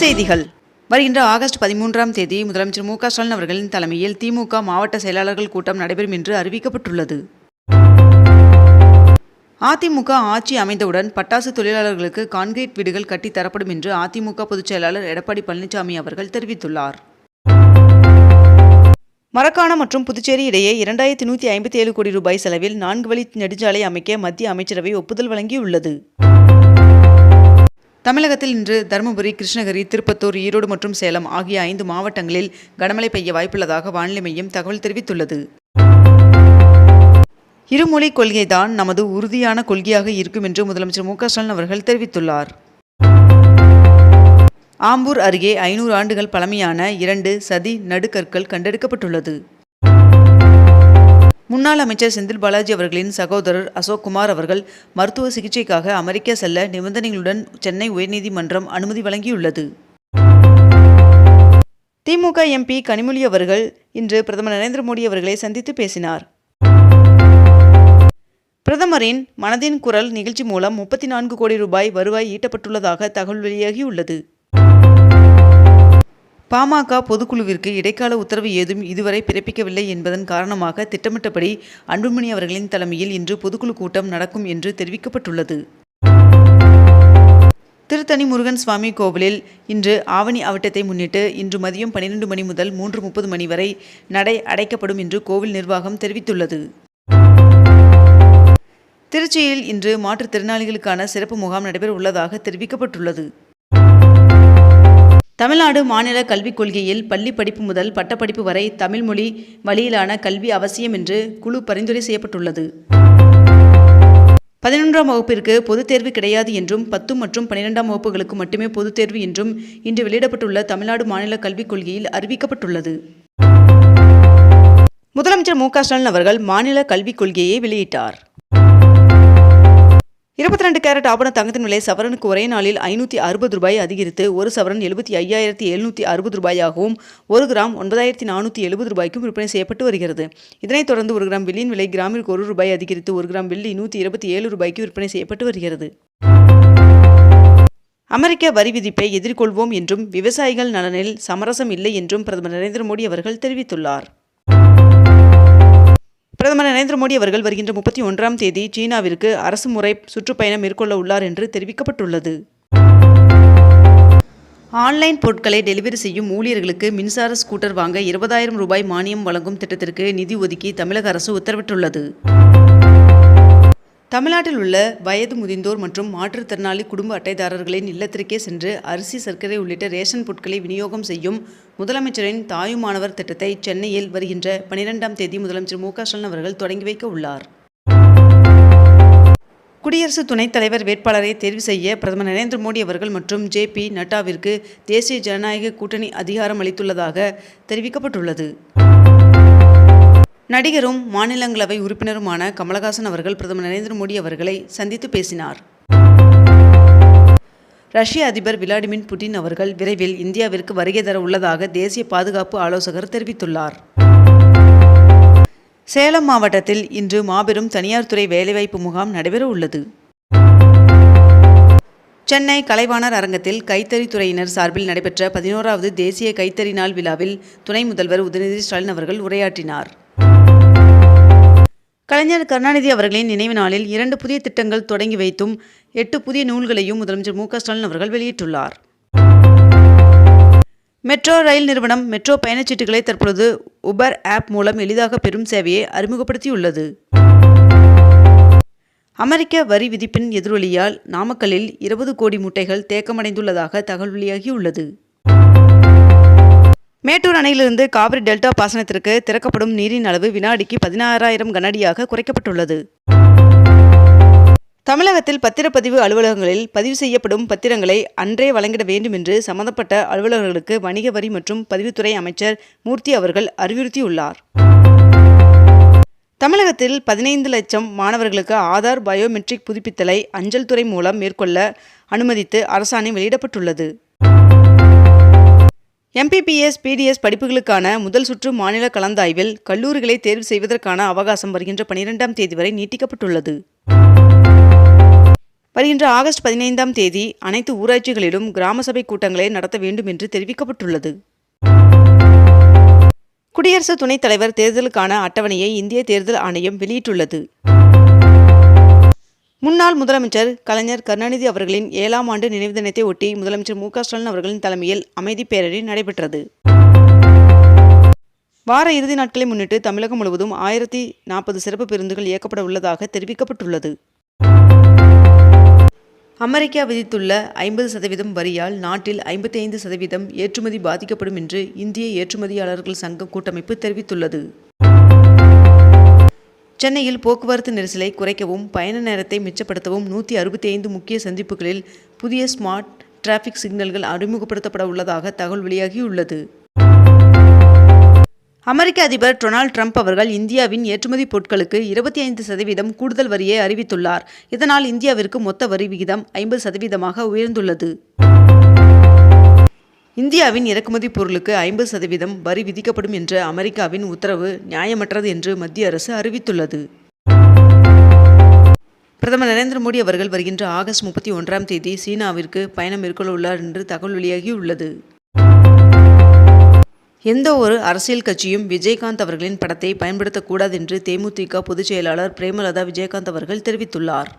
செய்திகள். வருகின்ற ஆகஸ்ட் பதிமூன்றாம் தேதி முதலமைச்சர் மு க ஸ்டாலின் அவர்களின் தலைமையில் திமுக மாவட்ட செயலாளர்கள் கூட்டம் நடைபெறும் என்று அறிவிக்கப்பட்டுள்ளது. அதிமுக ஆட்சி அமைந்தவுடன் பட்டாசு தொழிலாளர்களுக்கு கான்கிரீட் வீடுகள் கட்டித் தரப்படும் என்று அதிமுக பொதுச் செயலாளர் எடப்பாடி பழனிசாமி அவர்கள் தெரிவித்துள்ளார். மரக்காணம் மற்றும் புதுச்சேரி இடையே இரண்டாயிரத்தி நூற்றி ஐம்பத்தி ஏழு கோடி ரூபாய் செலவில் நான்கு வழி நெடுஞ்சாலை அமைக்க மத்திய அமைச்சரவை ஒப்புதல் வழங்கியுள்ளது. தமிழகத்தில் இன்று தருமபுரி கிருஷ்ணகிரி திருப்பத்தூர் ஈரோடு மற்றும் சேலம் ஆகிய ஐந்து மாவட்டங்களில் கனமழை பெய்ய வாய்ப்புள்ளதாக வானிலை மையம் தகவல் தெரிவித்துள்ளது. இருமொழி கொள்கைதான் நமது உறுதியான கொள்கையாக இருக்கும் என்று முதலமைச்சர் மு ஸ்டாலின் அவர்கள் தெரிவித்துள்ளார். ஆம்பூர் அருகே ஐநூறு ஆண்டுகள் பழமையான இரண்டு சதி நடுக்கற்கள் கண்டெடுக்கப்பட்டுள்ளது. முன்னாள் அமைச்சர் செந்தில் பாலாஜி அவர்களின் சகோதரர் அசோக் குமார் அவர்கள் மருத்துவ சிகிச்சைக்காக அமெரிக்கா செல்ல நிபந்தனைகளுடன் சென்னை உயர்நீதிமன்றம் அனுமதி வழங்கியுள்ளது. திமுக எம்பி கனிமொழி அவர்கள் இன்று பிரதமர் நரேந்திர மோடி அவர்களை சந்தித்து பேசினார். பிரதமரின் மனதின் குரல் நிகழ்ச்சி மூலம் முப்பத்தி நான்கு கோடி ரூபாய் வருவாய் ஈட்டப்பட்டுள்ளதாக தகவல் வெளியாகியுள்ளது. பாமக பொதுக்குழுவிற்கு இடைக்கால உத்தரவு ஏதும் இதுவரை பிறப்பிக்கவில்லை என்பதன் காரணமாக திட்டமிட்டபடி அன்புமணி அவர்களின் தலைமையில் இன்று பொதுக்குழு கூட்டம் நடக்கும் என்று தெரிவிக்கப்பட்டுள்ளது. திருத்தணி முருகன் சுவாமி கோவிலில் இன்று ஆவணி அவட்டத்தை முன்னிட்டு இன்று மதியம் பன்னிரண்டு மணி முதல் மூன்று முப்பது மணி வரை நடை அடைக்கப்படும் என்று கோவில் நிர்வாகம் தெரிவித்துள்ளது. திருச்சியில் இன்று மாற்றுத்திறனாளிகளுக்கான சிறப்பு முகாம் நடைபெற உள்ளதாக தெரிவிக்கப்பட்டுள்ளது. தமிழ்நாடு மாநில கல்விக் கொள்கையில் பள்ளி படிப்பு முதல் பட்டப்படிப்பு வரை தமிழ்மொழி வழியிலான கல்வி அவசியம் என்று குழு பரிந்துரை செய்யப்பட்டுள்ளது. பதினொன்றாம் வகுப்பிற்கு பொதுத் தேர்வு கிடையாது என்றும் பத்து மற்றும் பன்னிரெண்டாம் வகுப்புகளுக்கு மட்டுமே பொதுத் தேர்வு என்றும் இன்று வெளியிடப்பட்டுள்ள தமிழ்நாடு மாநில கல்விக் கொள்கையில் அறிவிக்கப்பட்டுள்ளது. முதலமைச்சர் மு க ஸ்டாலின் அவர்கள் மாநில கல்விக் கொள்கையை வெளியிட்டார். இருபத்தி ரெண்டு கேரட் ஆபண தங்கத்தின் விலை சவரனுக்கு ஒரே நாளில் ஐநூற்றி அறுபது ரூபாய் அதிகரித்து ஒரு சவரன் எழுபத்தி ஐயாயிரத்தி எழுநூற்றி அறுபது ரூபாயாகவும் ஒரு கிராம் ஒன்பதாயிரத்தி நானூற்றி எழுபது ரூபாய்க்கும் விற்பனை செய்யப்பட்டு வருகிறது. இதனைத் தொடர்ந்து ஒரு கிராம் வெள்ளியின் விலை கிராமிற்கு ஒரு ரூபாய் அதிகரித்து ஒரு கிராம் வெள்ளி நூற்றி இருபத்தி ஏழு ரூபாய்க்கு விற்பனை செய்யப்பட்டு வருகிறது. அமெரிக்க வரி விதிப்பை எதிர்கொள்வோம் என்றும் விவசாயிகள் நலனில் சமரசம் இல்லை என்றும் பிரதமர் நரேந்திர மோடி அவர்கள் தெரிவித்துள்ளார். பிரதமர் நரேந்திர மோடி அவர்கள் வருகின்ற முப்பத்தி ஒன்றாம் தேதி சீனாவிற்கு அரசு முறை சுற்றுப்பயணம் மேற்கொள்ள உள்ளார் என்று தெரிவிக்கப்பட்டுள்ளது. ஆன்லைன் பொருட்களை டெலிவரி செய்யும் ஊழியர்களுக்கு மின்சார ஸ்கூட்டர் வாங்க இருபதாயிரம் ரூபாய் மானியம் வழங்கும் திட்டத்திற்கு நிதி ஒதுக்கி தமிழக அரசு உத்தரவிட்டுள்ளது. தமிழ்நாட்டில் உள்ள வயது முதிர்ந்தோர் மற்றும் மாற்றுத்திறனாளி குடும்ப அட்டைதாரர்களின் இல்லத்திற்கே சென்று அரிசி சர்க்கரை உள்ளிட்ட ரேஷன் பொருட்களை விநியோகம் செய்யும் முதலமைச்சரின் தாயுமானவர் திட்டத்தை சென்னையில் வருகின்ற பனிரெண்டாம் தேதி முதலமைச்சர் மு க ஸ்டாலின் அவர்கள் தொடங்கி வைக்க உள்ளார். குடியரசு துணைத் தலைவர் வேட்பாளரை தேர்வு செய்ய பிரதமர் நரேந்திர மோடி அவர்கள் மற்றும் ஜே பி நட்டாவிற்கு தேசிய ஜனநாயக கூட்டணி அதிகாரம் அளித்துள்ளதாக தெரிவிக்கப்பட்டுள்ளது. நடிகரும் மாநிலங்களவை உறுப்பினருமான கமலஹாசன் அவர்கள் பிரதமர் நரேந்திர மோடி அவர்களை சந்தித்து பேசினார். ரஷ்ய அதிபர் விளாடிமிர் புட்டின் அவர்கள் விரைவில் இந்தியாவிற்கு வருகை தர உள்ளதாக தேசிய பாதுகாப்பு ஆலோசகர் தெரிவித்துள்ளார். சேலம் மாவட்டத்தில் இன்று மாபெரும் தனியார் துறை வேலைவாய்ப்பு முகாம் நடைபெற உள்ளது. சென்னை கலைவாணர் அரங்கத்தில் கைத்தறித்துறையினர் சார்பில் நடைபெற்ற பதினோராவது தேசிய கைத்தறி நாள் விழாவில் துணை முதல்வர் உதயநிதி ஸ்டாலின் அவர்கள் உரையாற்றினார். கலைஞர் கருணாநிதி அவர்களின் நினைவு நாளில் இரண்டு புதிய திட்டங்கள் தொடங்கி வைத்தும் எட்டு புதிய நூல்களையும் முதலமைச்சர் மு ஸ்டாலின் அவர்கள் வெளியிட்டுள்ளார். மெட்ரோ ரயில் நிறுவனம் மெட்ரோ பயணச்சீட்டுகளை தற்பொழுது உபர் ஆப் மூலம் எளிதாக பெறும் சேவையை அறிமுகப்படுத்தியுள்ளது. அமெரிக்க வரி விதிப்பின் எதிரொலியால் நாமக்கல்லில் இருபது கோடி முட்டைகள் தேக்கமடைந்துள்ளதாக தகவல் வெளியாகியுள்ளது. மேட்டூர் அணையிலிருந்து காவிரி டெல்டா பாசனத்திற்கு திறக்கப்படும் நீரின் அளவு வினாடிக்கு பதினாறாயிரம் கனஅடியாக குறைக்கப்பட்டுள்ளது. தமிழகத்தில் பத்திரப்பதிவு அலுவலகங்களில் பதிவு செய்யப்படும் பத்திரங்களை அன்றே வழங்கிட வேண்டும் என்று சம்பந்தப்பட்ட அலுவலர்களுக்கு வணிக வரி மற்றும் பதிவுத்துறை அமைச்சர் மூர்த்தி அவர்கள் அறிவுறுத்தியுள்ளார். தமிழகத்தில் பதினைந்து லட்சம் மாணவர்களுக்கு ஆதார் பயோமெட்ரிக் புதுப்பித்தலை அஞ்சல் துறை மூலம் மேற்கொள்ள அனுமதித்து அரசாணை வெளியிடப்பட்டுள்ளது. எம்பிபிஎஸ் பிடிஎஸ் படிப்புகளுக்கான முதல் சுற்று மாநில கலந்தாய்வில் கல்லூரிகளை தேர்வு செய்வதற்கான அவகாசம் வருகின்ற பனிரெண்டாம் தேதி வரை நீட்டிக்கப்பட்டுள்ளது. வருகின்ற ஆகஸ்ட் பதினைந்தாம் தேதி அனைத்து ஊராட்சிகளிலும் கிராம சபை கூட்டங்களை நடத்த வேண்டும் என்று தெரிவிக்கப்பட்டுள்ளது. குடியரசு துணைத் தலைவர் தேர்தலுக்கான அட்டவணையை இந்திய தேர்தல் ஆணையம் வெளியிட்டுள்ளது. முன்னாள் முதலமைச்சர் கலைஞர் கருணாநிதி அவர்களின் ஏழாம் ஆண்டு நினைவு தினத்தை ஒட்டி முதலமைச்சர் மு க ஸ்டாலின் அவர்களின் தலைமையில் அமைதி பேரணி நடைபெற்றது. வார இறுதி நாட்களை முன்னிட்டு தமிழகம் முழுவதும் ஆயிரத்தி நாற்பது சிறப்பு பேருந்துகள் இயக்கப்பட உள்ளதாக தெரிவிக்கப்பட்டுள்ளது. அமெரிக்கா விதித்துள்ள ஐம்பது சதவீதம் வரியால் நாட்டில் ஐம்பத்தி ஐந்து சதவீதம் ஏற்றுமதி பாதிக்கப்படும் என்று இந்திய ஏற்றுமதியாளர்கள் சங்கம் கூட்டமைப்பு தெரிவித்துள்ளது. சென்னையில் போக்குவரத்து நெரிசலை குறைக்கவும் பயண நேரத்தை மிச்சப்படுத்தவும் நூற்றி அறுபத்தி ஐந்து முக்கிய சந்திப்புகளில் புதிய ஸ்மார்ட் டிராஃபிக் சிக்னல்கள் அறிமுகப்படுத்தப்பட உள்ளதாக தகவல் வெளியாகியுள்ளது. அமெரிக்க அதிபர் டொனால்ட் ட்ரம்ப் அவர்கள் இந்தியாவின் ஏற்றுமதி பொருட்களுக்கு இருபத்தி ஐந்து சதவீதம் கூடுதல் வரியை அறிவித்துள்ளார். இதனால் இந்தியாவிற்கு மொத்த வரி விகிதம் ஐம்பது சதவீதமாக உயர்ந்துள்ளது. இந்தியாவின் இறக்குமதி பொருளுக்கு ஐம்பது சதவீதம் வரி விதிக்கப்படும் என்ற அமெரிக்காவின் உத்தரவு நியாயமற்றது என்று மத்திய அரசு அறிவித்துள்ளது. பிரதமர் நரேந்திர மோடி அவர்கள் வருகின்ற ஆகஸ்ட் முப்பத்தி ஒன்றாம் தேதி சீனாவிற்கு பயணம் மேற்கொள்ள உள்ளார் என்று தகவல் வெளியாகியுள்ளது. எந்த ஒரு அரசியல் கட்சியும் விஜயகாந்த் அவர்களின் படத்தை பயன்படுத்தக்கூடாது என்று தேமுதிக பொதுச் செயலாளர் பிரேமலதா விஜயகாந்த் அவர்கள் தெரிவித்துள்ளார்.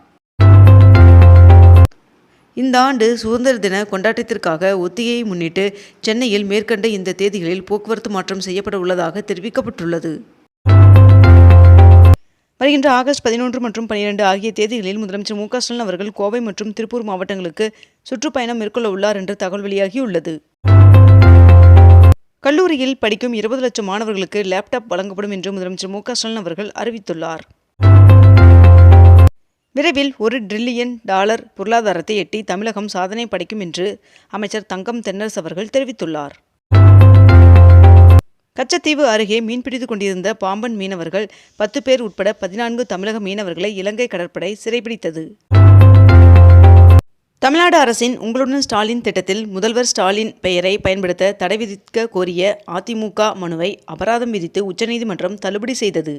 இந்த ஆண்டு சுதந்திர தின கொண்டாட்டத்திற்காக ஒத்திகையை முன்னிட்டு சென்னையில் மேற்கண்ட இந்த தேதிகளில் போக்குவரத்து மாற்றம் செய்யப்பட உள்ளதாக தெரிவிக்கப்பட்டுள்ளது. வருகின்ற ஆகஸ்ட் பதினொன்று மற்றும் பனிரெண்டு ஆகிய தேதிகளில் முதலமைச்சர் மு ஸ்டாலின் அவர்கள் கோவை மற்றும் திருப்பூர் மாவட்டங்களுக்கு சுற்றுப்பயணம் மேற்கொள்ள உள்ளார் என்று தகவல் வெளியாகியுள்ளது. கல்லூரியில் படிக்கும் இருபது லட்சம் மாணவர்களுக்கு லேப்டாப் வழங்கப்படும் என்று முதலமைச்சர் மு ஸ்டாலின் அவர்கள் அறிவித்துள்ளார். விரைவில் ஒரு டிரில்லியன் டாலர் பொருளாதாரத்தை எட்டி தமிழகம் சாதனை படைக்கும் என்று அமைச்சர் தங்கம் தென்னரசு அவர்கள் தெரிவித்துள்ளார். கச்சத்தீவு அருகே மீன்பிடித்து கொண்டிருந்த பாம்பன் மீனவர்கள் பத்து பேர் உட்பட பதினான்கு தமிழக மீனவர்களை இலங்கை கடற்படை சிறைபிடித்தது. தமிழ்நாடு அரசின் உங்களுடன் ஸ்டாலின் திட்டத்தில் முதல்வர் ஸ்டாலின் பெயரை பயன்படுத்த தடை விதிக்க கோரிய அதிமுக மனுவை அபராதம் விதித்து உச்சநீதிமன்றம் தள்ளுபடி செய்தது.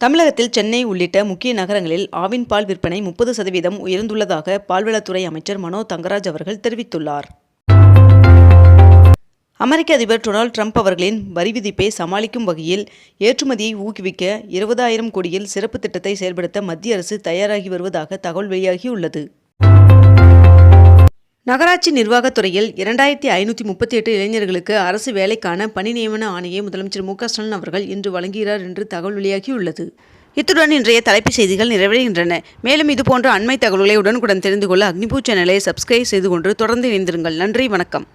தமிழகத்தில் சென்னை உள்ளிட்ட முக்கிய நகரங்களில் ஆவின் பால் விற்பனை முப்பது சதவீதம் உயர்ந்துள்ளதாக பால்வளத்துறை அமைச்சர் மனோ தங்கராஜ் அவர்கள் தெரிவித்துள்ளார். அமெரிக்க அதிபர் டொனால்ட் ட்ரம்ப் அவர்களின் வரி விதிப்பை சமாளிக்கும் வகையில் ஏற்றுமதியை ஊக்குவிக்க இருபதாயிரம் கோடியில் சிறப்பு திட்டத்தை செயல்படுத்த மத்திய அரசு தயாராகி வருவதாக தகவல் வெளியாகியுள்ளது. நகராட்சி நிர்வாகத்துறையில் இரண்டாயிரத்தி ஐநூற்றி முப்பத்தி எட்டு இளைஞர்களுக்கு அரசு வேலைக்கான பணி நியமன ஆணையை முதலமைச்சர் மு ஸ்டாலின் அவர்கள் இன்று வழங்குகிறார் என்று தகவல் வெளியாகியுள்ளது. இத்துடன் இன்றைய தலைப்புச் செய்திகள் நிறைவடைகின்றன. மேலும் இதுபோன்ற அண்மை தகவல்களை உடனுக்குடன் தெரிந்து கொள்ள அக்னிபூ சேனலை சப்ஸ்கிரைப் செய்து கொண்டு தொடர்ந்து இணைந்திருங்கள். நன்றி வணக்கம்.